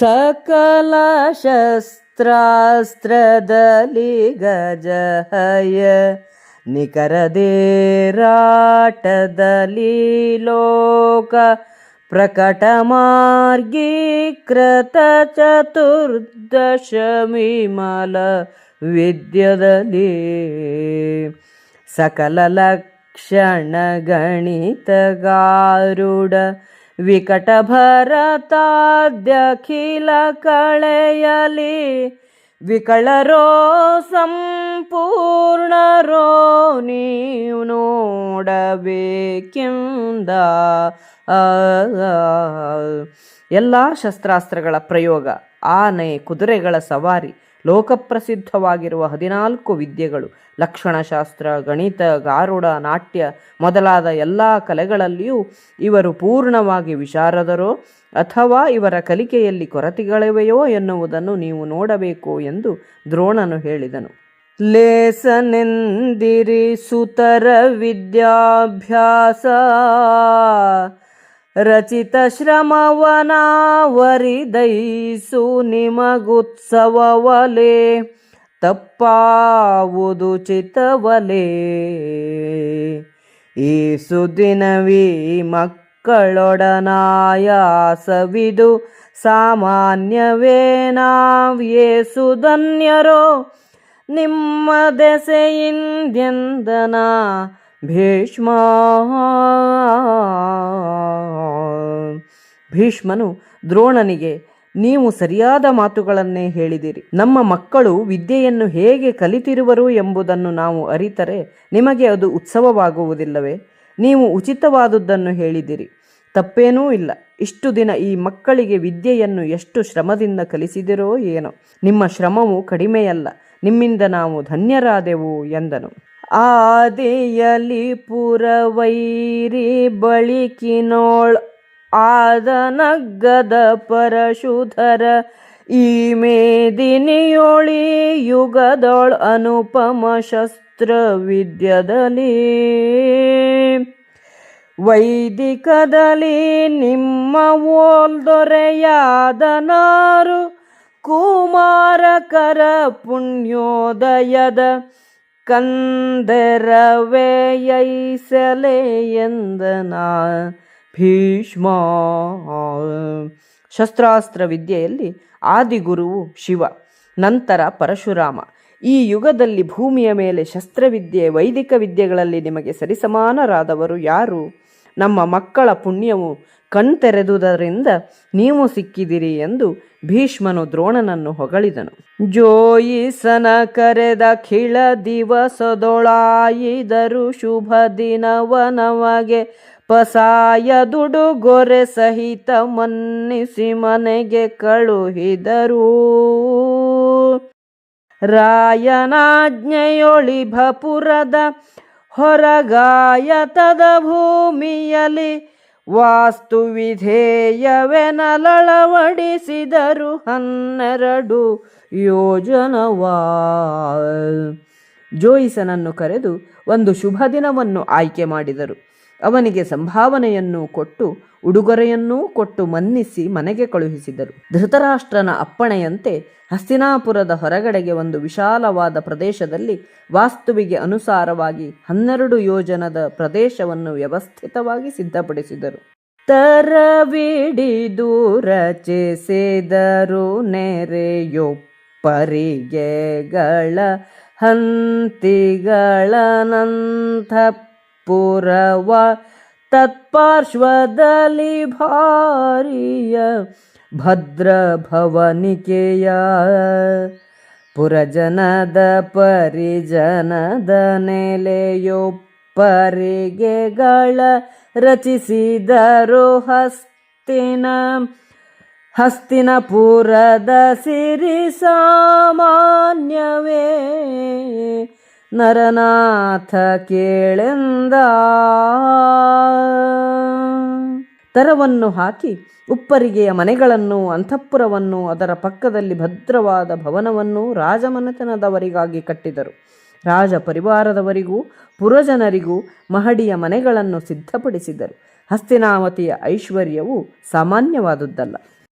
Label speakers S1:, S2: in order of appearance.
S1: सकलशस्त्रास्त्रदलिगजहय। गज प्रकटमार्गीकृतचतुर्दशमिमल निकर देराटदलि विद्यदलि सकलक्षणगणितगारुड ಪ್ರಕಟ ಮಾರ್ಗೀಕೃತ ಚತುರ್ದಶಮಿಮಲ ವಿದ್ಯದಲ್ಲಿ ಸಕಲ ಲಕ್ಷಣ ಗಣಿತಗಾರುಡ ವಿಕಟ ಭರತಾದ್ಯಖಿಲ ಕಳೆಯಲಿ ವಿಕಳರೋ ಸಂಪೂರ್ಣರೋ ನೀವು ನೋಡಬೇಕೆಂದ ಎಲ್ಲ ಶಸ್ತ್ರಾಸ್ತ್ರಗಳ ಪ್ರಯೋಗ, ಆನೆ, ಕುದುರೆಗಳ ಸವಾರಿ ಲೋಕಪ್ರಸಿದ್ಧವಾಗಿರುವ ಹದಿನಾಲ್ಕು ವಿದ್ಯೆಗಳು ಲಕ್ಷಣಶಾಸ್ತ್ರ, ಗಣಿತ, ಗಾರುಡ, ನಾಟ್ಯ ಮೊದಲಾದ ಎಲ್ಲ ಕಲೆಗಳಲ್ಲಿಯೂ ಇವರು ಪೂರ್ಣವಾಗಿ ವಿಶಾರದರೋ ಅಥವಾ ಇವರ ಕಲಿಕೆಯಲ್ಲಿ ಕೊರತೆಗಳಿವೆಯೋ ಎನ್ನುವುದನ್ನು ನೀವು ನೋಡಬೇಕು ಎಂದು ದ್ರೋಣನು ಹೇಳಿದನು. ಲೇಸನೆಂದಿರಿ ಸುತರ ವಿದ್ಯಾಭ್ಯಾಸ ರಚಿತ ಶ್ರಮವನಾವರಿದೈಸು ನಿಮಗುತ್ಸವವಲೆ ತಪ್ಪಾವುದು ಚಿತವಲೆ ಈ ಸುದಿನವಿ ಮಕ್ಕಳೊಡನಾಯಾಸವಿದು ಸಾಮಾನ್ಯವೇ ನಾವ್ಯೇಸುಧನ್ಯರೋ ನಿಮ್ಮ ದೆಸೆಯಿಂದ್ಯಂದನ ಭೀಷ್ಮ. ಭೀಷ್ಮನು ದ್ರೋಣನಿಗೆ, ನೀವು ಸರಿಯಾದ ಮಾತುಗಳನ್ನೇ ಹೇಳಿದಿರಿ. ನಮ್ಮ ಮಕ್ಕಳು ವಿದ್ಯೆಯನ್ನು ಹೇಗೆ ಕಲಿತಿರುವರು ಎಂಬುದನ್ನು ನಾವು ಅರಿತರೆ, ನಿಮಗೆ ಅದು ಉತ್ಸವವಾಗುವುದಿಲ್ಲವೇ? ನೀವು ಉಚಿತವಾದುದನ್ನು ಹೇಳಿದಿರಿ. ತಪ್ಪೇನೂ ಇಲ್ಲ. ಇಷ್ಟು ದಿನ ಈ ಮಕ್ಕಳಿಗೆ ವಿದ್ಯೆಯನ್ನು ಎಷ್ಟು ಶ್ರಮದಿಂದ ಕಲಿಸಿದಿರೋ ಏನೋ. ನಿಮ್ಮ ಶ್ರಮವು ಕಡಿಮೆಯಲ್ಲ. ನಿಮ್ಮಿಂದ ನಾವು ಧನ್ಯರಾದೆವು ಎಂದನು. ಆದಿಯಲಿ ಪುರವೈರಿ ಬಳಿಕಿನೋಳ್ ಆದ ನಗ್ಗದ ಪರಶುಧರ ಈ ಮೇದಿನಿಯೋಳಿ ಯುಗದೊಳ್ ಅನುಪಮ ಶಸ್ತ್ರ ವಿದ್ಯದಲ್ಲಿ ವೈದಿಕದಲ್ಲಿ ನಿಮ್ಮ ಓಲ್ದೊರೆಯಾದನಾರು ಕುಮಾರಕರ ಪುಣ್ಯೋದಯದ ಕಂದರವೆಯೈಸಲೆ ಎಂದನ ಭೀಷ್ಮ. ಶಸ್ತ್ರಾಸ್ತ್ರ ವಿದ್ಯೆಯಲ್ಲಿ ಆದಿಗುರುವು ಶಿವ, ನಂತರ ಪರಶುರಾಮ. ಈ ಯುಗದಲ್ಲಿ ಭೂಮಿಯ ಮೇಲೆ ಶಸ್ತ್ರವಿದ್ಯೆ, ವೈದಿಕ ವಿದ್ಯೆಗಳಲ್ಲಿ ನಿಮಗೆ ಸರಿಸಮಾನರಾದವರು ಯಾರು? ನಮ್ಮ ಮಕ್ಕಳ ಪುಣ್ಯವು ಕಣ್ತೆರೆದುದರಿಂದ ನೀವು ಸಿಕ್ಕಿದಿರಿ ಎಂದು ಭೀಷ್ಮನು ದ್ರೋಣನನ್ನು ಹೊಗಳಿದನು. ಜೋಯಿಸನ ಕರೆದ ಖಿಳ ದಿವಸದೊಳಾಯಿದರು ಶುಭ ದಿನವನವಗೆ ಪಸಾಯ ದುಡುಗೊರೆ ಸಹಿತ ಮನ್ನಿಸಿ ಮನೆಗೆ ಕಳುಹಿದರು. ರಾಯನಾಜ್ಞೆಯೊಳಿಭಪುರದ ಹೊರಗಾಯತದ ಭೂಮಿಯಲ್ಲಿ ವಾಸ್ತು ವಿಧೇಯವೆನಲಳವಡಿಸಿದರು ಹನ್ನೆರಡು ಯೋಜನವಾ ಜೋಯಿಸನನ್ನು ಕರೆದು ಒಂದು ಶುಭ ದಿನವನ್ನು ಆಯ್ಕೆ ಮಾಡಿದರು. ಅವನಿಗೆ ಸಂಭಾವನೆಯನ್ನು ಕೊಟ್ಟು, ಉಡುಗೊರೆಯನ್ನೂ ಕೊಟ್ಟು ಮನ್ನಿಸಿ ಮನೆಗೆ ಕಳುಹಿಸಿದರು. ಧೃತರಾಷ್ಟ್ರನ ಅಪ್ಪಣೆಯಂತೆ ಹಸ್ತಿನಾಪುರದ ಹೊರಗಡೆಗೆ ಒಂದು ವಿಶಾಲವಾದ ಪ್ರದೇಶದಲ್ಲಿ ವಾಸ್ತುವಿಗೆ ಅನುಸಾರವಾಗಿ ಹನ್ನೆರಡು ಯೋಜನದ ಪ್ರದೇಶವನ್ನು ವ್ಯವಸ್ಥಿತವಾಗಿ ಸಿದ್ಧಪಡಿಸಿದರು. ತರವಿಡಿದು ರಚಿಸಿದರು ನೆರೆಯೊಪ್ಪರಿಗೆಗಳ ಹಂತಿಗಳನಂತಪುರವ ತತ್ಪಾರ್ಶ್ವದಲ್ಲಿ ಭಾರಿಯ ಭದ್ರ ಭವನಿಕೆಯ ಪುರಜನದ ಪರಿಜನದ ನೆಲೆಯೊಪ್ಪರಿಗೆಗಳ ರಚಿಸಿದರು ಹಸ್ತಿನ ಹಸ್ತಿನಪುರದ ಸಿರಿ ಸಾಮಾನ್ಯವೇ. ನರನಾಥ ಕೇಳೆಂದ. ತರವನ್ನು ಹಾಕಿ ಉಪ್ಪರಿಗೆಯ ಮನೆಗಳನ್ನು, ಅಂತಃಪುರವನ್ನು, ಅದರ ಪಕ್ಕದಲ್ಲಿ ಭದ್ರವಾದ ಭವನವನ್ನು ರಾಜಮನೆತನದವರಿಗಾಗಿ ಕಟ್ಟಿದರು. ರಾಜ ಪರಿವಾರದವರಿಗೂ, ಪುರಜನರಿಗೂ ಮಹಡಿಯ ಮನೆಗಳನ್ನು ಸಿದ್ಧಪಡಿಸಿದರು. ಹಸ್ತಿನಾವತಿಯ ಐಶ್ವರ್ಯವು ಸಾಮಾನ್ಯವಾದುದ್ದಲ್ಲ